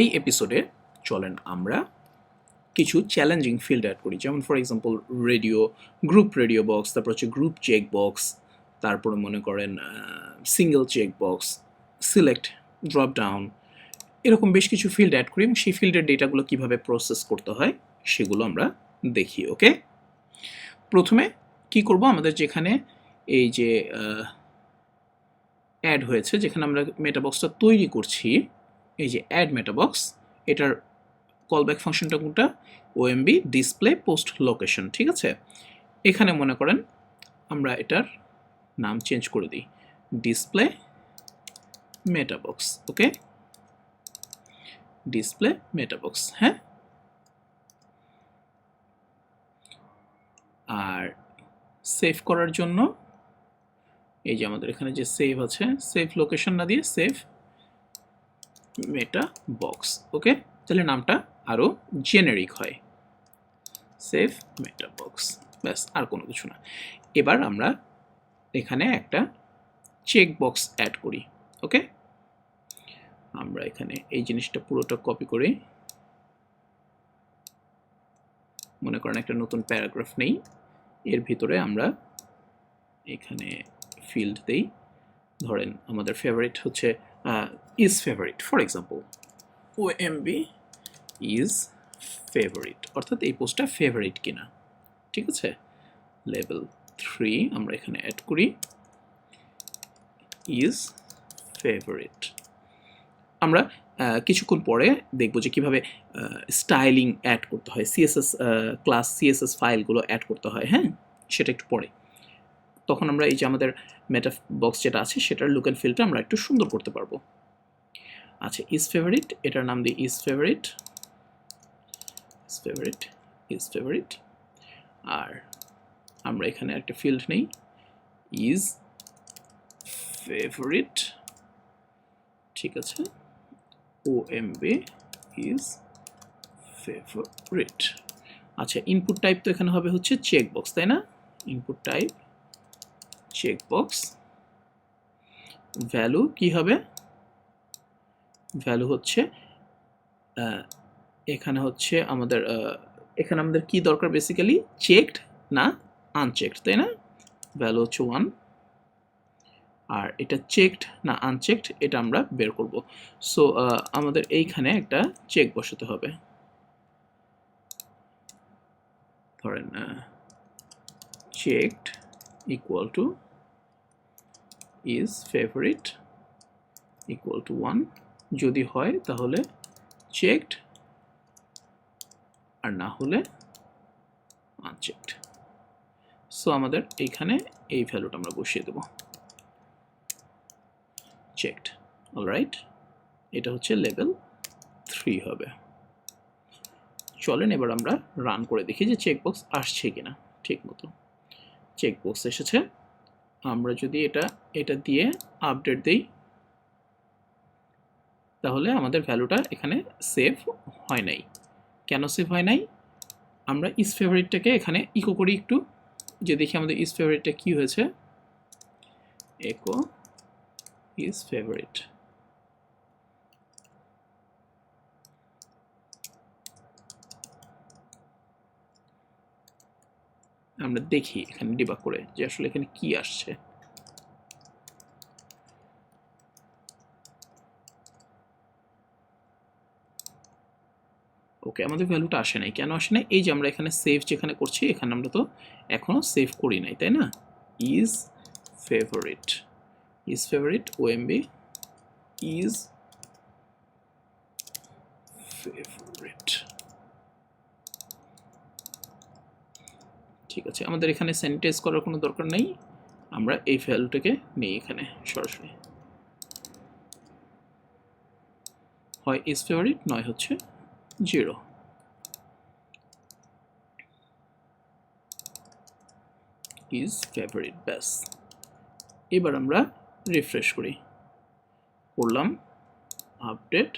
এই এপিসোডে চলেন আমরা কিছু চ্যালেঞ্জিং ফিল্ড অ্যাড করি। যেমন for example radio group radio box তারপর হচ্ছে গ্রুপ চেক বক্স তারপরে মনে করেন single check box select drop down এরকম বেশ কিছু ফিল্ড অ্যাড করি। এবং সেই ফিল্ডের ডেটাগুলো কীভাবে প্রসেস করতে হয়, সেগুলো আমরা দেখি ওকে প্রথমে কি করব? আমাদের যেখানে এই যে অ্যাড হয়েছে, যেখানে আমরা মেটাবক্সটা তৈরি করছি এই যে অ্যাড মেটাবক্স এটার কলব্যাক ফাংশনটা কোনটা? ওএমবি ডিসপ্লে পোস্ট লোকেশন ঠিক আছে? এখানে মনে করেন আমরা এটার নাম চেঞ্জ করে দিই। ডিসপ্লে মেটাবক্স ওকে ডিসপ্লে মেটাবক্স হ্যাঁ? আর সেভ করার জন্য, এই যে আমাদের এখানে যে সেভ আছে সেভ লোকেশন না দিয়ে সেভ মেটা বক্স ওকে তাহলে নামটা আরও জেনেরিক হয়। সেভ মেটা বক্স ব্যাস, আর কোনো কিছু না। এবার আমরা এখানে একটা চেক বক্স অ্যাড করি ওকে আমরা এখানে এই জিনিসটা পুরোটা কপি করে, মনে করেন একটা নতুন প্যারাগ্রাফ নেই, এর ভিতরে আমরা এখানে ফিল্ড দেই। ধরেন আমাদের ফেভারিট হচ্ছে is favourite for example O M B is favourite অর্থাৎ এই পোস্টটা ফেভারিট কিনা। ঠিক আছে? লেভেল থ্রি আমরা এখানে অ্যাড করি। ইজ ফেভারিট আমরা কিছুক্ষণ পরে দেখব যে কীভাবে স্টাইলিং অ্যাড করতে হয়। সিএসএস ক্লাস সিএসএস ফাইলগুলো অ্যাড করতে হয় হ্যাঁ? সেটা একটু পরে। তখন আমরা এই যে আমাদের মেটা বক্স যেটা আছে, সেটার লুক অ্যান্ড ফিলটা আমরা একটু সুন্দর করতে পারব। আচ্ছা ইজ ফেভারিট এটার নাম দিই is favourite is favourite is favourite আর আমরা এখানে একটা ফিল্ড নেই ইজ ফেভারিট ঠিক আছে O M B is favourite আচ্ছা ইনপুট টাইপ তো এখানে হবে হচ্ছে চেক বক্স তাই না? Input type check box value কি হবে? ভ্যালু হচ্ছে এখানে হচ্ছে আমাদের এখানে আমাদের কি দরকার বেসিক্যালি চেকড না আনচেকড তাই না? ভ্যালু হচ্ছে ওয়ান আর এটা চেকড না আনচেকড এটা আমরা বের করব। সো আমাদের এইখানে একটা চেক বসাতে হবে। ধরেন checked equal to is favorite equal to 1 যদি হয়, তাহলে checked, আর না হলে আনচেকড সো আমাদের এইখানে এই ভ্যালুটা আমরা বসিয়ে দেব। চেকড অলরাইট এটা হচ্ছে লেভেল থ্রি হবে। চলেন এবার আমরা রান করে দেখি যে চেকবক্স আসছে কিনা, ঠিক মতো। চেকবক্স এসেছে। আমরা যদি এটা এটা দিয়ে আপডেট দিই, তাহলে আমাদের ভ্যালুটা এখানে সেভ হয় নাই। কেন সেভ হয় নাই? আমরা ইস ফেভারিটটাকে এখানে ইকো করি একটু, যে দেখি আমাদের ইস ফেভারিটটা কী হয়েছে? একো ইজ ফেভারিট আমরা দেখি এখানে ডিবাক করে যে আসলে এখানে কি আসছে। ওকে, আমাদের ভ্যালুটা আসে নাই। কেন আসে নাই? এই যে আমরা এখানে সেভ যেখানে করছি, এখানে আমরা তো এখনও সেভ করি নাই, তাই না? Is favourite is favourite OMB is favourite ঠিক আছে, আমাদের এখানে স্যানিটাইজ করার কোনো দরকার নেই। আমরা এই ভ্যালুটাকে নিই এখানে, সরাসরি। হয় ইজ ফেভারিট নয় হচ্ছে জিরো ইজ ফেভারিট ব্যাস। এবার আমরা রিফ্রেশ করি। করলাম আপডেট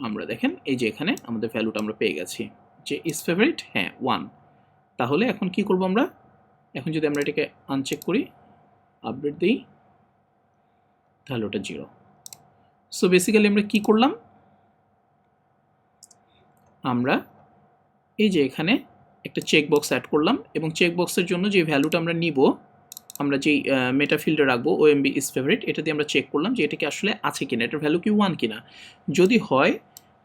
আমরা দেখেন, এই যে এখানে আমাদের ভ্যালুটা আমরা পেয়ে গেছি। যে ইজ ফেভারিট হ্যাঁ ওয়ান তাহলে এখন কি করব আমরা? এখন যদি আমরা এটাকে আনচেক করি আপডেট দিই, তাহলে ওটা জিরো সো বেসিক্যালি আমরা কি করলাম? আমরা এই যে এখানে একটা চেক বক্স অ্যাড করলাম এবং চেক বক্সের জন্য যে ভ্যালুটা আমরা নিব, আমরা যেই মেটা ফিল্ডে রাখব ও এমবি ইজ ফেভারিট এটা দিয়ে আমরা চেক করলাম যে এটা কি আসলে আছে কিনা, এটার ভ্যালু কি ওয়ান কিনা। যদি হয়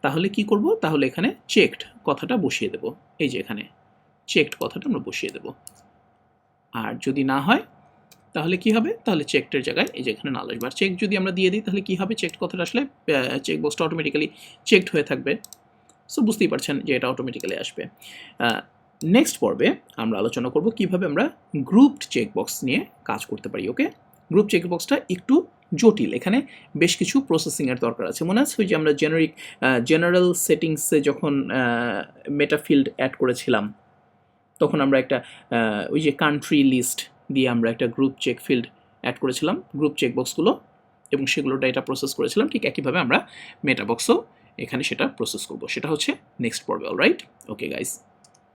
তাহলে কি করব? তাহলে এখানে চেকড কথাটা বসিয়ে দেব। এই যে এখানে চেকড কথাটা আমরা বসিয়ে দেব। আর যদি না হয়, তাহলে কি হবে? তাহলে চেকটের জায়গায় এই যে এখানে নাল আসবে। আর চেক যদি আমরা দিয়ে দিই, তাহলে কি হবে? চেকড কথাটা আসলে চেক বক্সটা অটোমেটিক্যালি চেকড হয়ে থাকবে। সো বুঝতেই পারছেন যে এটা অটোমেটিক্যালি আসবে। নেক্সট পর্বে আমরা আলোচনা করব কীভাবে আমরা গ্রুপড চেকবক্স নিয়ে কাজ করতে পারি ওকে গ্রুপ চেকবক্সটা একটু জটিল। এখানে বেশ কিছু প্রসেসিংয়ের দরকার আছে। মনে আছে ওই যে আমরা জেনারিক জেনারেল সেটিংসে যখন মেটা ফিল্ড অ্যাড করেছিলাম, তখন আমরা একটা ওই যে কান্ট্রি লিস্ট দিয়ে আমরা একটা গ্রুপ চেক ফিল্ড অ্যাড করেছিলাম। গ্রুপ চেকবক্সগুলো এবং সেগুলো ডেটা প্রসেস করেছিলাম। ঠিক একইভাবে আমরা মেটাবক্সও এখানে সেটা প্রসেস করব। সেটা হচ্ছে নেক্সট পর্বে অলরাইট ওকে গাইস